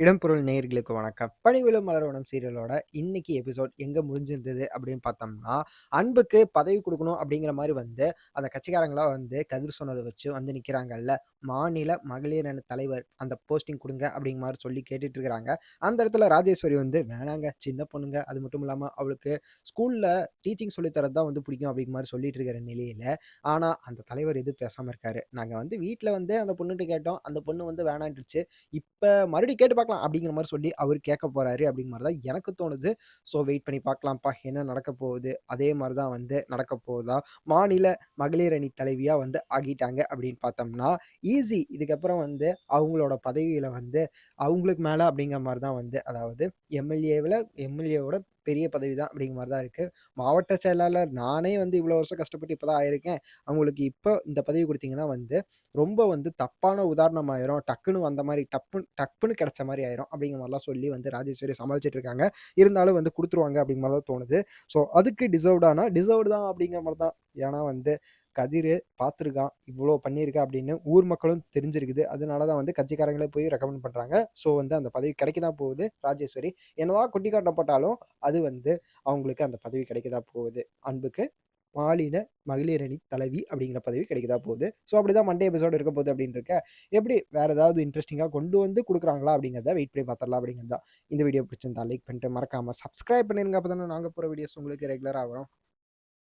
இடம்பொருள் நேயர்களுக்கு வணக்கம். பணிவிலும் மலர்வனம் சீரியலோட இன்னைக்கு எபிசோட் எங்க முடிஞ்சிருந்தது அப்படின்னு பார்த்தோம்னா, அன்புக்கு பதவி கொடுக்கணும் அப்படிங்கிற மாதிரி வந்து அந்த கட்சிக்காரங்களா வந்து கதிர் சொன்னதை வச்சு வந்து நிக்கிறாங்கல்ல. மாநில மகளிர் அணி தலைவர் அந்த போஸ்டிங் கொடுங்க அப்படிங்கிற மாதிரி சொல்லி கேட்டுட்டு இருக்கிறாங்க. அந்த இடத்துல ராஜேஸ்வரி வந்து வேணாங்க சின்ன பொண்ணுங்க. அது மட்டும் இல்லாம அவளுக்கு ஸ்கூல்ல டீச்சிங் சொல்லி தான் வந்து பிடிக்கும் அப்படிங்கிற மாதிரி சொல்லிட்டு இருக்கிற நிலையில, ஆனா அந்த தலைவர் எதுவும் பேசாம இருக்காரு. நாங்க வந்து வீட்டில் வந்து அந்த பொண்ணுட்ட கேட்டோம். அந்த பொண்ணு வந்து வேணான்ட்டுச்சு இப்ப மறுபடியும் கேட்டு பார்க்க பார்க்கலாம் அப்படிங்கிற மாதிரி சொல்லி அவர் கேட்க போறாரு அப்படிங்கிற மாதிரி தான் எனக்கு தோணுது. ஸோ வெயிட் பண்ணி பார்க்கலாம்ப்பா. என்ன நடக்க போகுது? அதே மாதிரி தான் வந்து நடக்க போகுதா? மாநில மகளிர் அணி தலைவியாக வந்து ஆகிட்டாங்க அப்படின்னு பார்த்தோம்னா, ஈஸி. இதுக்கப்புறம் வந்து அவங்களோட பதவியில் வந்து அவங்களுக்கு மேலே அப்படிங்கிற மாதிரி தான் வந்து அதாவது எம்எல்ஏவில் எம்.எல்.ஏவோட பெரிய பதவி தான் அப்படிங்கிற மாதிரி தான் இருக்குது மாவட்ட செயலாளர் நானே வந்து இவ்வளோ வருஷம் கஷ்டப்பட்டு இப்போ தான் ஆயிருக்கேன். அவங்களுக்கு இப்போ இந்த பதவி கொடுத்தீங்கன்னா வந்து ரொம்ப வந்து தப்பான உதாரணம் ஆயிரும். டக்குன்னு வந்த மாதிரி டப்புன்னு டப்புன்னு கிடச்ச மாதிரி ஆயிரும். அப்படிங்கிற மாதிரிலாம் சொல்லி வந்து ராஜேஸ்வரி சமாளிச்சுட்டு இருக்காங்க. இருந்தாலும் வந்து கொடுத்துருவாங்க அப்படிங்கிற மாதிரி தான் தோணுது. ஸோ அதுக்கு டிசர்வ்டானா டிசர்வ்டு தான் அப்படிங்கிற மாதிரி தான். ஏன்னா வந்து கதிர் பார்த்துருக்கான். இவ்வளோ பண்ணியிருக்கா அப்படின்னு ஊர் மக்களும் தெரிஞ்சிருக்குது. அதனால தான் வந்து கட்சிக்காரங்களே போய் ரெக்கமெண்ட் பண்ணுறாங்க ஸோ வந்து அந்த பதவி கிடைக்க தான் போகுது ராஜேஸ்வரி. என்னதான் குட்டி காட்டப்பட்டாலும் அது வந்து அவங்களுக்கு அந்த பதவி கிடைக்க தான் போகுது. அன்புக்கு மாலின மகளிர் அணி தலைவி அப்படிங்கிற பதவி கிடைக்கதா போகுது. ஸோ அப்படிதான் மண்டே எபிசோடு இருக்க போகுது அப்படின்னு இருக்க. எப்படி வேற ஏதாவது இன்ட்ரெஸ்டிங்காக கொண்டு வந்து கொடுக்குறாங்களா அப்படிங்கிறத வெயிட் பண்ணி பார்த்துரலாம் அப்படிங்கிறது தான். இந்த வீடியோ பிடிச்சிருந்தா லைக் பண்ணிட்டு மறக்காம சப்ஸ்கிரைப் பண்ணிருங்க. அப்போ தானே நாங்கள் போகிற வீடியோஸ் உங்களுக்கு ரெகுலராக வரும்.